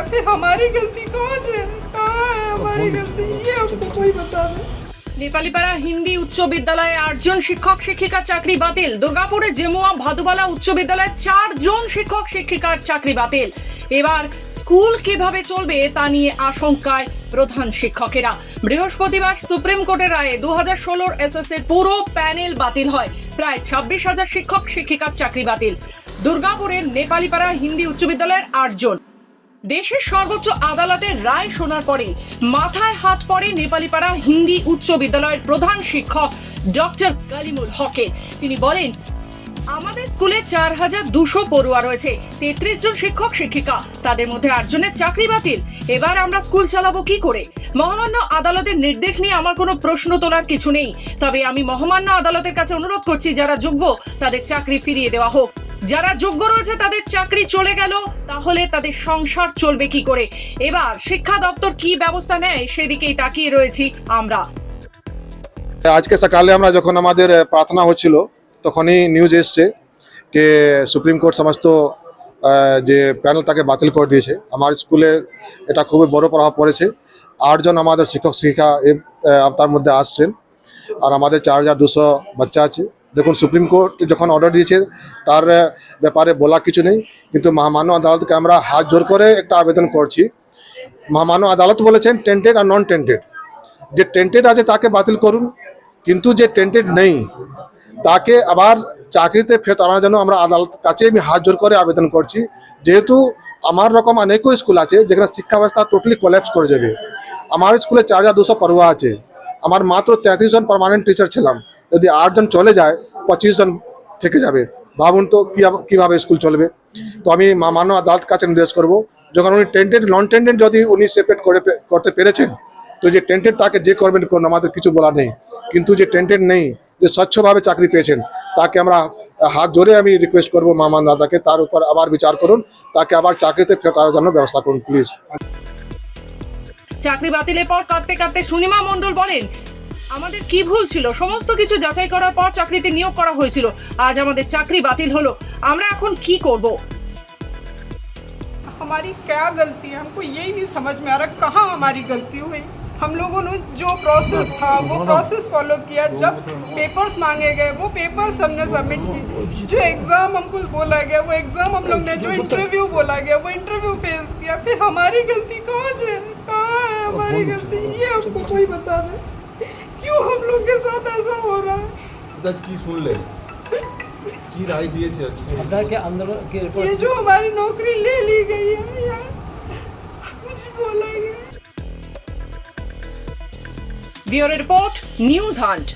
किया फिर हमारी गलती कहाँ से है? कहाँ है हमारी गलती ये हमको कोई बता दे নেপালিপাড়া হিন্দি উচ্চ বিদ্যালয়ে আটজন শিক্ষক শিক্ষিকার চাকরি বাতিল দুর্গাপুরে জেমুয়া ভাদুবালা উচ্চ বিদ্যালয়ে চারজন শিক্ষক শিক্ষিকার চাকরি বাতিল এবার স্কুল কিভাবে চলবে তা নিয়ে আশঙ্কায় প্রধান শিক্ষকেরা বৃহস্পতিবার সুপ্রিম কোর্টের রায়ে দু হাজার ষোলোর এসএসসির পুরো প্যানেল বাতিল হয় প্রায় ছাব্বিশ হাজার শিক্ষক শিক্ষিকার চাকরি বাতিল দুর্গাপুরের নেপালিপাড়া হিন্দি উচ্চ বিদ্যালয়ের আটজন দেশের সর্বোচ্চ আদালতের রায় শোনার পরে মাথায় হাত পড়ে নেপালিপাড়া হিন্দি উচ্চ বিদ্যালয়ের প্রধান শিক্ষক ডক্টর কালিমুল হকে তিনি বলেন, আমাদের স্কুলে চার হাজার দুশো পড়ুয়া রয়েছে, তেত্রিশ জন শিক্ষক, শিক্ষিকা। তাদের মধ্যে আটজনের চাকরি বাতিল। এবার আমরা স্কুল চালাবো কি করে? মহামান্য আদালতের নির্দেশ নিয়ে আমার কোনো প্রশ্ন তোলার কিছু নেই। তবে আমি মহামান্য আদালতের কাছে অনুরোধ করছি, যারা যোগ্য, তাদের চাকরি ফিরিয়ে দেওয়া হোক। যারা যোগ্য রয়েছে, তাদের চাকরি চলে গেল, তাহলে তাদের সংসার চলবে কি করে? এবার শিক্ষা দপ্তর কি ব্যবস্থা নেয়, সেদিকেই তাকিয়ে রয়েছি আমরা। আজকে সকালে আমরা যখন আমাদের প্রার্থনা হচ্ছিল, তখনই নিউজ এসছে যে সুপ্রিম কোর্ট সমস্ত যে প্যানেল তাকে বাতিল করে দিয়েছে। আমার স্কুলে এটা খুবই বড় প্রভাব পড়েছে। আটজন আমাদের শিক্ষক শিক্ষিকা তার মধ্যে আসছেন। আর আমাদের চার হাজার দুশো বাচ্চা আছে। দেখুন, সুপ্রিম কোর্ট যখন অর্ডার দিয়েছে, তার ব্যাপারে বলা কিছু নেই। কিন্তু মহামান্য আদালতকে আমরা হাত জোর করে একটা আবেদন করছি। মহামান্য আদালত বলেছেন টেন্টেড আর নন টেন্টেড যে টেন্টেড আছে তাকে বাতিল করুন, কিন্তু যে টেন্টেড নেই, তাকে আবার চাকরিতে ফেরত আনার জন্য আমরা আদালত কাছে আমি হাত জোর করে আবেদন করছি। যেহেতু আমার রকম অনেকও স্কুল আছে, যেখানে শিক্ষা ব্যবস্থা টোটালি কোল্যাপস করে যাবে। আমার স্কুলে চার হাজার দুশো পড়ুয়া আছে। আমার মাত্র তেত্রিশ জন পার্মানেন্ট টিচার ছিলাম। যদি আটজন চলে যায় পঁচিশ জন থেকে যাবে। ভাবুন তো কীভাবে স্কুল চলবে। তো আমি মা- মান্য আদালত কাছে নির্দেশ করব, যখন উনি টেন্টেড নন টেন্টেড যদি উনি সেপারেট করে করতে পেরেছেন, তো যে টেন্টেড তাকে যে করবেন করুন, আমাদের কিছু বলা নেই। কিন্তু যে টেন্টেড নেই, যে স্বচ্ছভাবে চাকরি পেয়েছেন, তাকে আমরা হাত জোরে আমি রিকোয়েস্ট করব মামান দাদাকে তার উপর আবার বিচার করুন, তাকে আবার চাকরিতে ফেরত আনার জন্য ব্যবস্থা করুন প্লিজ চাকরি বাতিলের পর কাঁদতে কাঁদতে সুনিমা মণ্ডল বলেন আমাদের কি ভুল ছিল সমস্ত কিছু যাচাই করার পর চাকরিতে নিয়োগ করা হয়েছিল আজ আমাদের চাকরি বাতিল হলো আমরা এখন কি করব हमारी क्या गलती है हमको यही नहीं समझ में आ रहा कहाँ हमारी गलती हुई हम लोगों ने जो प्रोसेस था वो प्रोसेस फॉलो किया जब पेपर्स मांगे गए वो पेपर्स हमने सबमिट किए जो एग्ज़ाम हमको बोला गया वो एग्ज़ाम हम लोग ने जो इंटरव्यू बोला गया वो इंटरव्यू फेस किया फिर हमारी गलती कहाँ से है? कहाँ है हमारी गलती ये हमको कोई बता दे क्यों हम लोग के साथ ऐसा हो रहा है? जज की सुन ले। की राय दिए छे के? अंदर के रिपोर्ट ये जो हमारी नौकरी ले ली गई है यार कुछ बोला गया ब्यूरो रिपोर्ट न्यूज़ हंट।